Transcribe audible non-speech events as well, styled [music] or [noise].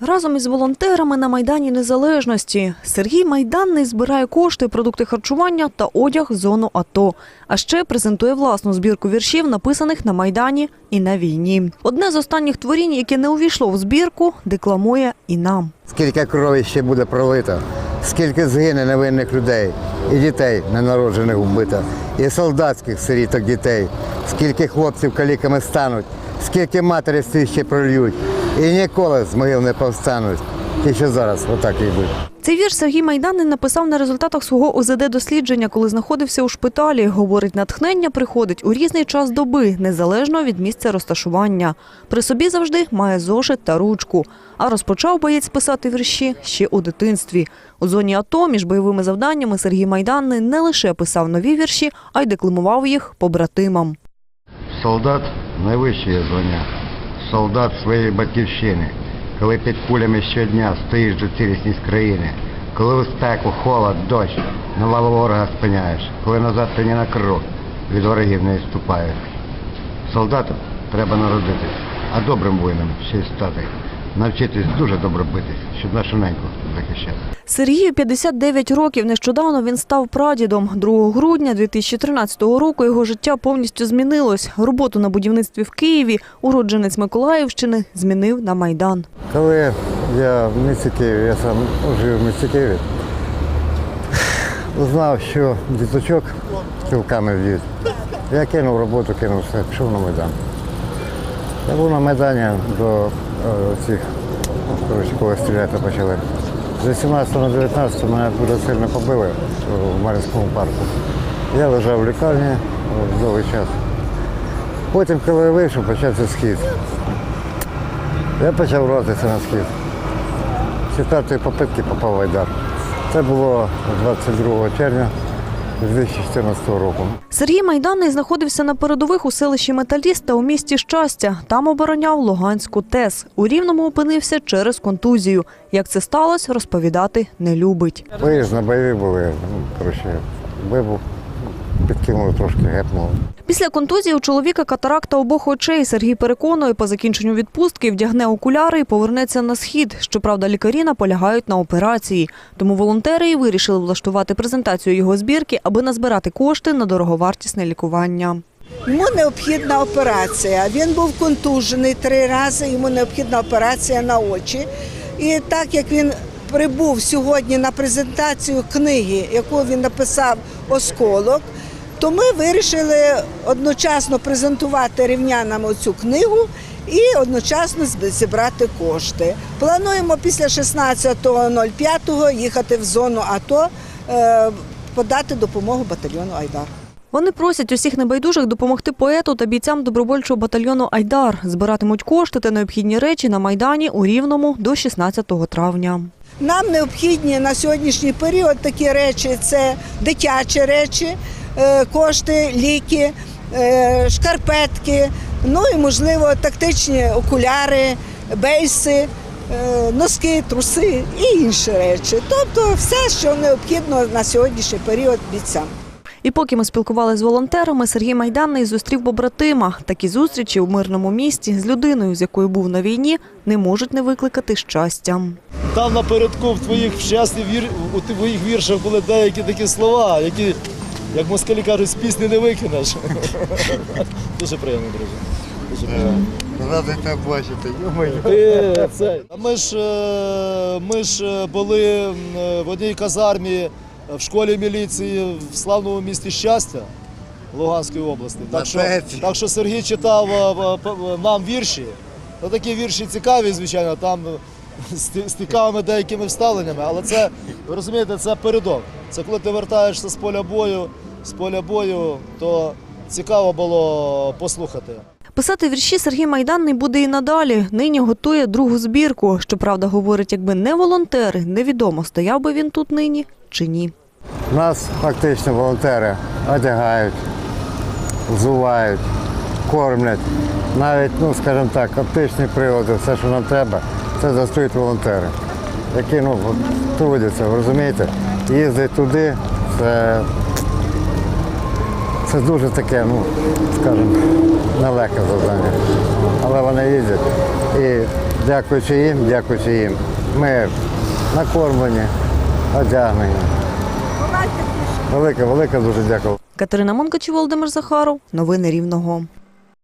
Разом із волонтерами на Майдані Незалежності Сергій Майданний збирає кошти, продукти харчування та одяг зону АТО. А ще презентує власну збірку віршів, написаних на Майдані і на війні. Одне з останніх творінь, яке не увійшло в збірку, декламує і нам. Скільки крові ще буде пролито, скільки згине невинних людей і дітей ненароджених вбито, і солдатських сиріток дітей, скільки хлопців каліками стануть, скільки матері ще прольють, і ніколи з могил не повстануть. Ті, що зараз отак і йдуть. Цей вірш Сергій Майданний написав на результатах свого ОЗД-дослідження, коли знаходився у шпиталі. Говорить, натхнення приходить у різний час доби, незалежно від місця розташування. При собі завжди має зошит та ручку. А розпочав боєць писати вірші ще у дитинстві. У зоні АТО між бойовими завданнями Сергій Майданний не лише писав нові вірші, а й декламував їх побратимам. Солдат найвище звання, солдат своєї батьківщини, коли під кулями щодня стоїш до цілісність країни, коли у спеку, холод, дощ, навалу ворога спиняєш, коли назад ти ні на крок від ворогів не відступаєш. Солдатом треба народитись, а добрим воїном ще й стати. Навчитись дуже добре битись, щоб нашу неньку захищати. Сергію 59 років. Нещодавно він став прадідом. 2 грудня 2013 року його життя повністю змінилось. Роботу на будівництві в Києві уродженець Миколаївщини змінив на Майдан. Коли я в місті Києві, я сам жив в місті Києві, знав, що діточок кілками б'ють. Я кинув роботу, кинув все, пішов на Майдан. Я був на Майдані до е, цих, коли стріляти почали. З 18 на 19 мене дуже сильно побили в Мар'їнському парку. Я лежав в лікарні довгий час. Потім, коли я вийшов, почався схід. Я почав рватися на схід. З попитки попав в Айдар. Це було 22 червня 2014 року. Сергій Майданний знаходився на передових у селищі Металіст та у місті Щастя. Там обороняв Луганську ТЕС. У Рівному опинився через контузію. Як це сталося, розповідати не любить. Виїзд на бойові були, ну, коротше, вибух, підкинули трошки, гепнули. Після контузії у чоловіка катаракта обох очей. Сергій переконує, по закінченню відпустки вдягне окуляри і повернеться на схід. Щоправда, лікарі наполягають на операції. Тому волонтери і вирішили влаштувати презентацію його збірки, аби назбирати кошти на дороговартісне лікування. Йому необхідна операція. Він був контужений три рази. Йому необхідна операція на очі. І так як він прибув сьогодні на презентацію книги, яку він написав Осколок, то ми вирішили одночасно презентувати рівнянам цю книгу і одночасно зібрати кошти. Плануємо після 16.05 їхати в зону АТО, е, подати допомогу батальйону Айдар. Вони просять усіх небайдужих допомогти поету та бійцям добровольчого батальйону Айдар. Збиратимуть кошти та необхідні речі на Майдані у Рівному до 16 травня. Нам необхідні на сьогоднішній період такі речі: це дитячі речі, кошти, ліки, е, шкарпетки, ну і можливо тактичні окуляри, бейси, е, носки, труси і інші речі. Тобто все, що необхідно на сьогоднішній період бійцям. І поки ми спілкувалися з волонтерами, Сергій Майданний зустрів побратима. Такі зустрічі у мирному місті з людиною, з якою був на війні, не можуть не викликати щастя. Там напередку в твоїх щасних вір... у твоїх віршах були деякі такі слова, які, як москалі кажуть, з пісні не викинеш. [laughs] Дуже приємно, друже. Дуже приємно. Радий тебе бачити. Ти, це. Ми ж, е, ми ж е, були е, в одній казармі в школі міліції в славному місті щастя Луганської області. Так що, так що Сергій читав е, нам вірші. Ну, такі вірші цікаві, звичайно, там е, з з цікавими деякими вставленнями, але це, ви розумієте, це передок. Це коли ти вертаєшся з поля бою, з поля бою, то цікаво було послухати. Писати вірші Сергій Майданний буде і надалі. Нині готує другу збірку. Щоправда, говорить, якби не волонтери, невідомо, стояв би він тут нині чи ні. Нас фактично волонтери одягають, взувають, кормлять. Навіть, ну, скажімо так, оптичні прилади, все, що нам треба, це застують волонтери, які ну, трудяться, розумієте? Їздить туди, це, це дуже таке, ну, скажімо, нелегке завдання. Але вони їздять. І Дякуючи їм, дякуючи їм. Ми накормлені, одягнені. Велике, велике дуже дякую. Катерина Монкач, і Володимир Захаров. Новини Рівного.